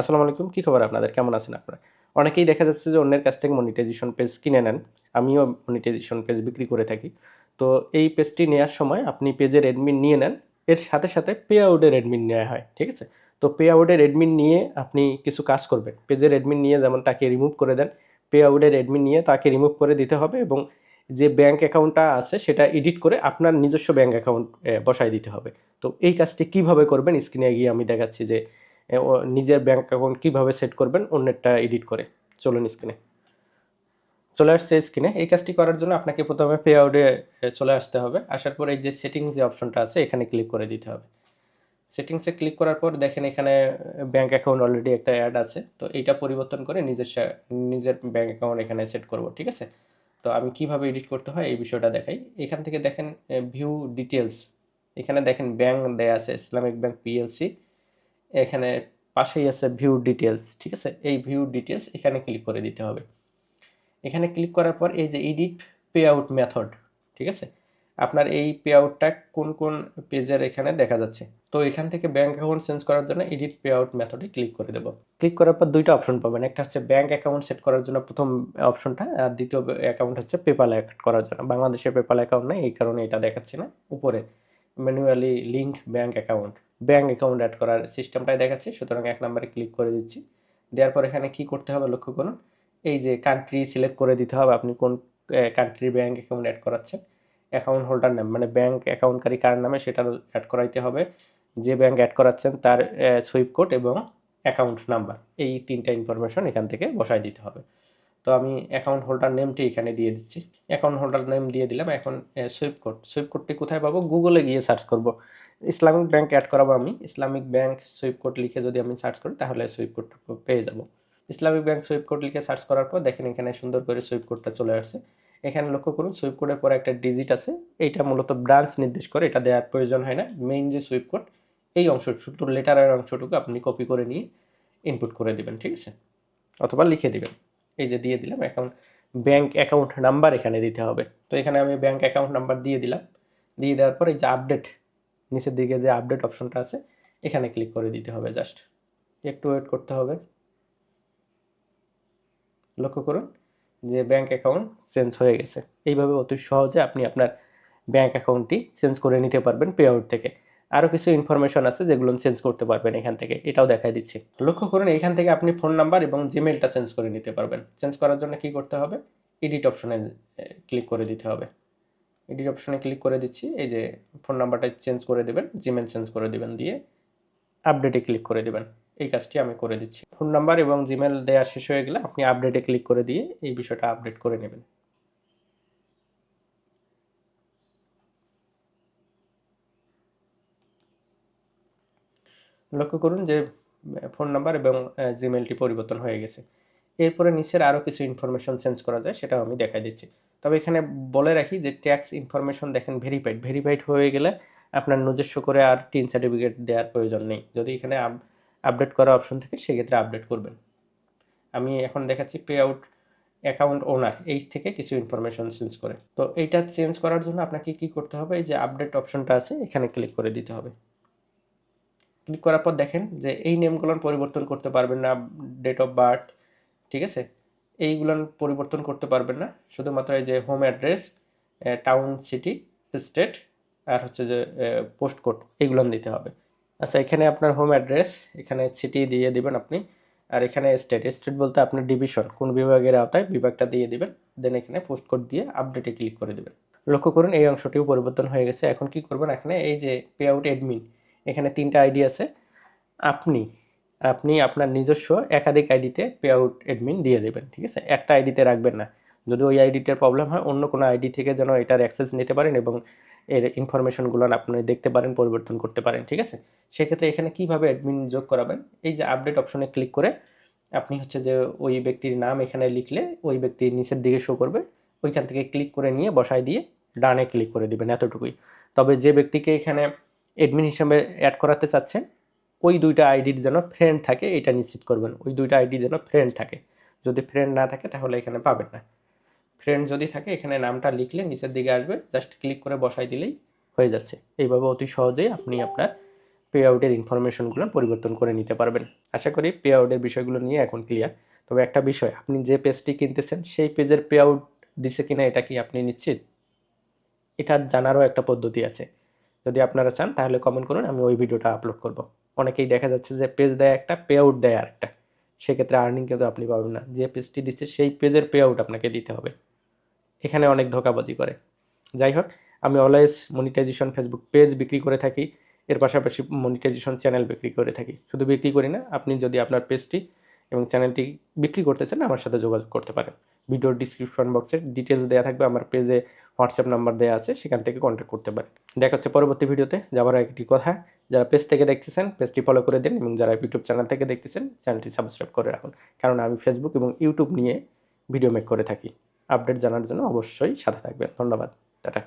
আসসালামু আলাইকুম, কী খবর আপনাদের? কেমন আছেন আপনারা? অনেকেই দেখা যাচ্ছে যে অন্যের কাছ থেকে মনিটাইজেশন পেজ কিনে নেন। আমিও মনিটাইজেশন পেজ বিক্রি করে থাকি। তো এই পেজটি নেওয়ার সময় আপনি পেজের অ্যাডমিন নিয়ে নেন। এর সাথে সাথে পে আউটের অ্যাডমিন নেওয়া হয়, ঠিক আছে? তো পে আউটের অ্যাডমিন নিয়ে আপনি কিছু কাজ করবেন। পেজের অ্যাডমিন নিয়ে যেমন তাকে রিমুভ করে দেন পে আউটের অ্যাডমিন নিয়ে তাকে রিমুভ করে দিতে হবে এবং যে ব্যাঙ্ক অ্যাকাউন্টটা আছে সেটা এডিট করে আপনার নিজস্ব ব্যাঙ্ক অ্যাকাউন্ট বসায় দিতে হবে। তো এই কাজটি কীভাবে করবেন? স্ক্রিনে গিয়ে আমি দেখাচ্ছি যে নিজের ব্যাঙ্ক অ্যাকাউন্ট কীভাবে সেট করবেন, অন্যেরটা এডিট করে। চলুন স্ক্রিনে চলে আসছে স্ক্রিনে এই কাজটি করার জন্য আপনাকে প্রথমে পে আউটে চলে আসতে হবে। আসার পর এই যে সেটিং যে অপশনটা আছে, এখানে ক্লিক করে দিতে হবে। সেটিংসে ক্লিক করার পর দেখেন এখানে ব্যাঙ্ক অ্যাকাউন্ট অলরেডি একটা অ্যাড আছে। তো এইটা পরিবর্তন করে নিজের নিজের ব্যাঙ্ক অ্যাকাউন্ট এখানে সেট করব, ঠিক আছে? তো আমি কীভাবে এডিট করতে হয়, এই বিষয়টা দেখাই। এখান থেকে দেখেন ভিউ ডিটেলস এখানে দেখেন ব্যাংক দেয়া আছে ইসলামিক ব্যাংক পিএলসি এখানে পাশেই আছে ভিউ ডিটেলস ঠিক আছে? এই ভিউ ডিটেলস এখানে ক্লিক করে দিতে হবে। এখানে ক্লিক করার পর এই যে এডিট পে আউট মেথড ঠিক আছে? আপনার এই পে আউটটা কোন কোন পেজের এখানে দেখা যাচ্ছে? তো এখান থেকে ব্যাঙ্ক অ্যাকাউন্ট চেঞ্জ করার জন্য এডিট পে আউট মেথডে ক্লিক করে দেবো। ক্লিক করার পর দুইটা অপশন পাবেন। একটা হচ্ছে ব্যাঙ্ক অ্যাকাউন্ট সেট করার জন্য প্রথম অপশনটা আর দ্বিতীয় অ্যাকাউন্ট হচ্ছে পেপাল অ্যাড করার জন্য। বাংলাদেশে পেপাল অ্যাকাউন্ট নেই, এই কারণে এটা দেখাচ্ছে না। উপরে manually link bank account bank account add করার সিস্টেমটাই দেখাচ্ছি, সুতরাং এক নম্বরে ক্লিক করে দিচ্ছি। দেওয়ার পর এখানে কি করতে হবে লক্ষ্য করুন, এই যে কান্ট্রি সিলেক্ট করে দিতে হবে আপনি কোন কান্ট্রির ব্যাঙ্ক অ্যাকাউন্ট অ্যাড করাচ্ছেন। অ্যাকাউন্ট হোল্ডার নাম মানে ব্যাঙ্ক অ্যাকাউন্টকারী কার নামে সেটা অ্যাড করাইতে হবে। যে ব্যাঙ্ক অ্যাড করাচ্ছেন তার সুইপ কোড এবং অ্যাকাউন্ট নাম্বার এই তিনটা ইনফরমেশন এখান থেকে বসায় দিতে হবে। তো আমি অ্যাকাউন্ট হোল্ডার নেমটি এখানে দিয়ে দিচ্ছি। অ্যাকাউন্ট হোল্ডার নেম দিয়ে দিলাম, এখন সুইপ কোড সুইপ কোডটি কোথায় পাবো? গুগলে গিয়ে সার্চ করব। ইসলামিক ব্যাংক অ্যাড করাবো আমি। ইসলামিক ব্যাংক সুইপ কোড লিখে যদি আমি সার্চ করি, তাহলে সুইপ কোডটা পেয়ে যাব। ইসলামিক ব্যাংক সুইপ কোড লিখে সার্চ করার পর দেখেন এখানে সুন্দর করে সুইপ কোডটা চলে আসছে। এখানে লক্ষ্য করুন সুইপ কোডের পরে একটা ডিজিট আছে। এইটা মূলত ব্রাঞ্চ নির্দেশ করে, এটা দেওয়ার প্রয়োজন হয় না। মেইন যে সুইপ কোড এই অংশ, শুধু লেটারের অংশটুকু আপনি কপি করে নিয়ে ইনপুট করে দিবেন, ঠিক আছে? অথবা লিখে দিবেন। এই যে দিয়ে দিলাম অ্যাকাউন্ট ব্যাংক অ্যাকাউন্ট নাম্বার এখানে দিতে হবে। তো এখানে আমি ব্যাংক অ্যাকাউন্ট নাম্বার দিয়ে দিলাম। দিয়ে দেওয়ার পর এই যে আপডেট নিচের দিকে যে আপডেট অপশনটা আছে, এখানে ক্লিক করে দিতে হবে জাস্ট একটু ওয়েট করতে হবে। লক্ষ্য করুন যে ব্যাংক অ্যাকাউন্ট চেঞ্জ হয়ে গেছে। এইভাবে অতি সহজে আপনি আপনার ব্যাংক অ্যাকাউন্টটি চেঞ্জ করে নিতে পারবেন পে আউট থেকে। আরও কিছু ইনফরমেশন আছে যেগুলো চেঞ্জ করতে পারবেন এখান থেকে, এটাও দেখাই দিচ্ছি। লক্ষ্য করুন এখান থেকে আপনি ফোন নাম্বার এবং জিমেলটা চেঞ্জ করে নিতে পারবেন। চেঞ্জ করার জন্য কি করতে হবে? এডিট অপশনে ক্লিক করে দিতে হবে। এডিট অপশনে ক্লিক করে দিচ্ছি। এই যে ফোন নাম্বারটা চেঞ্জ করে দেবেন জিমেল চেঞ্জ করে দেবেন দিয়ে আপডেটে ক্লিক করে দেবেন। এই কাজটি আমি করে দিচ্ছি। ফোন নাম্বার এবং জিমেল দেওয়া শেষ হয়ে গেলে আপনি আপডেটে ক্লিক করে দিয়ে এই বিষয়টা আপডেট করে নেবেন। লক্ষ্য করুন যে ফোন নাম্বার এবং জিমেলটি পরিবর্তন হয়ে গেছে। এরপরে নিচের আরও কিছু ইনফরমেশন চেঞ্জ করা যায়, সেটাও আমি দেখাই দিচ্ছি। তবে এখানে বলে রাখি যে ট্যাক্স ইনফরমেশন দেখেন ভেরিফাইড ভেরিফাইড হয়ে গেলে আপনার নিজস্ব করে আর টিন সার্টিফিকেট দেওয়ার প্রয়োজন নেই। যদি এখানে আপডেট করা অপশন থাকে, সেক্ষেত্রে আপডেট করবেন। আমি এখন দেখাচ্ছি পে আউট অ্যাকাউন্ট ওনার এই থেকে কিছু ইনফরমেশন চেঞ্জ করে। তো এইটা চেঞ্জ করার জন্য আপনাকে কি করতে হবে? এই যে আপডেট অপশনটা আছে, এখানে ক্লিক করে দিতে হবে। ক্লিক করার পর দেখেন যে এই নেমগুলো পরিবর্তন করতে পারবেন না ডেট অফ বার্থ ঠিক আছে? এইগুলো পরিবর্তন করতে পারবেন না। শুধুমাত্র এই যে home address town city state আর হচ্ছে যে পোস্ট কোড এইগুলো দিতে হবে। আচ্ছা এখানে আপনার হোম অ্যাড্রেস এখানে সিটি দিয়ে দিবেন আপনি। আর এখানে স্টেট স্টেট বলতে আপনার ডিভিশন কোন বিভাগের আওতায় বিভাগটা দিয়ে দিবেন। দেন এখানে পোস্ট কোড দিয়ে আপডেটে ক্লিক করে দেবেন। লক্ষ্য করুন, এই অংশটিও পরিবর্তন হয়ে গেছে। এখন কি করবেন? এখানে এই যে পে আউট অ্যাডমিন এখানে তিনটা আইডি আছে। আপনি আপনি আপনার নিজস্ব একাধিক আইডিতে পে আউট অ্যাডমিন দিয়ে দেবেন, ঠিক আছে? একটা আইডিতে রাখবেন না। যদি ওই আইডিটার প্রবলেম হয়, অন্য কোনো আইডি থেকে যেন এটার অ্যাক্সেস নিতে পারেন এবং এর ইনফরমেশনগুলো আপনি দেখতে পারেন, পরিবর্তন করতে পারেন, ঠিক আছে? সেক্ষেত্রে এখানে কীভাবে অ্যাডমিন যোগ করাবেন? এই যে আপডেট অপশনে ক্লিক করে আপনি হচ্ছে যে ওই ব্যক্তির নাম এখানে লিখলে ওই ব্যক্তির নিচের দিকে শো করবে। ওইখান থেকে ক্লিক করে নিয়ে বসায় দিয়ে ডানে ক্লিক করে দিবেন এতটুকুই। তবে যে ব্যক্তিকে এখানে অ্যাডমিন হিসাবে অ্যাড করাতে চাচ্ছেন ওই দুইটা আইডির যেন ফ্রেন্ড থাকে, এটা নিশ্চিত করবেন। ওই দুইটা আইডি যেন ফ্রেন্ড থাকে। যদি ফ্রেন্ড না থাকে, তাহলে এখানে পাবেন না। ফ্রেন্ড যদি থাকে, এখানে নামটা লিখলে নিচের দিকে আসবে। জাস্ট ক্লিক করে বসাই দিলেই হয়ে যাচ্ছে। এইভাবে অতি সহজেই আপনি আপনার পে আউটের ইনফরমেশনগুলো পরিবর্তন করে নিতে পারবেন। আশা করি পে আউটের বিষয়গুলো নিয়ে এখন ক্লিয়ার তবে একটা বিষয়, আপনি যে পেজটি কিনতেছেন, সেই পেজের পে আউট দিছে কিনা, এটা কি আপনি নিশ্চিত? এটা জানারও একটা পদ্ধতি আছে। যদি আপনারা চান, তাহলে কমেন্ট করুন, আমি ওই ভিডিওটা আপলোড করব। অনেকেই দেখা যাচ্ছে যে পেজ দেয় একটা পে আউট দেয় আরেকটা। সেক্ষেত্রে আর্নিং কিন্তু আপনি পাবেন না। যে পেজটি দিচ্ছে, সেই পেজের পে আউট আপনাকে দিতে হবে। এখানে অনেক ধোকাবাজি করে। যাই হোক, আমি অলওয়েজ মনিটাইজেশন ফেসবুক পেজ বিক্রি করে থাকি। এর পাশাপাশি মনিটাইজেশন চ্যানেল বিক্রি করে থাকি। শুধু বিক্রি করি না, আপনি যদি আপনার পেজটি এবং চ্যানেলটি বিক্রি করতে চান, আমার সাথে যোগাযোগ করতে পারেন। ভিডিওর ডিসক্রিপশন বক্সের ডিটেলস দেওয়া থাকবে, আমার পেজে হোয়াটসঅ্যাপ নাম্বার দেওয়া আছে, সেখান থেকে কন্ট্যাক্ট করতে পারেন। দেখা হচ্ছে পরবর্তী ভিডিওতে যাওয়ার একটি কথা, যারা পেজ থেকে দেখতেছেন পেজটি ফলো করে দিন এবং যারা ইউটিউব চ্যানেল থেকে দেখতেছেন চ্যানেলটি সাবস্ক্রাইব করে রাখুন। কারণ আমি ফেসবুক এবং ইউটিউব নিয়ে ভিডিও মেক করে থাকি। আপডেট জানার জন্য অবশ্যই সাথে থাকবেন। ধন্যবাদ। টাটা।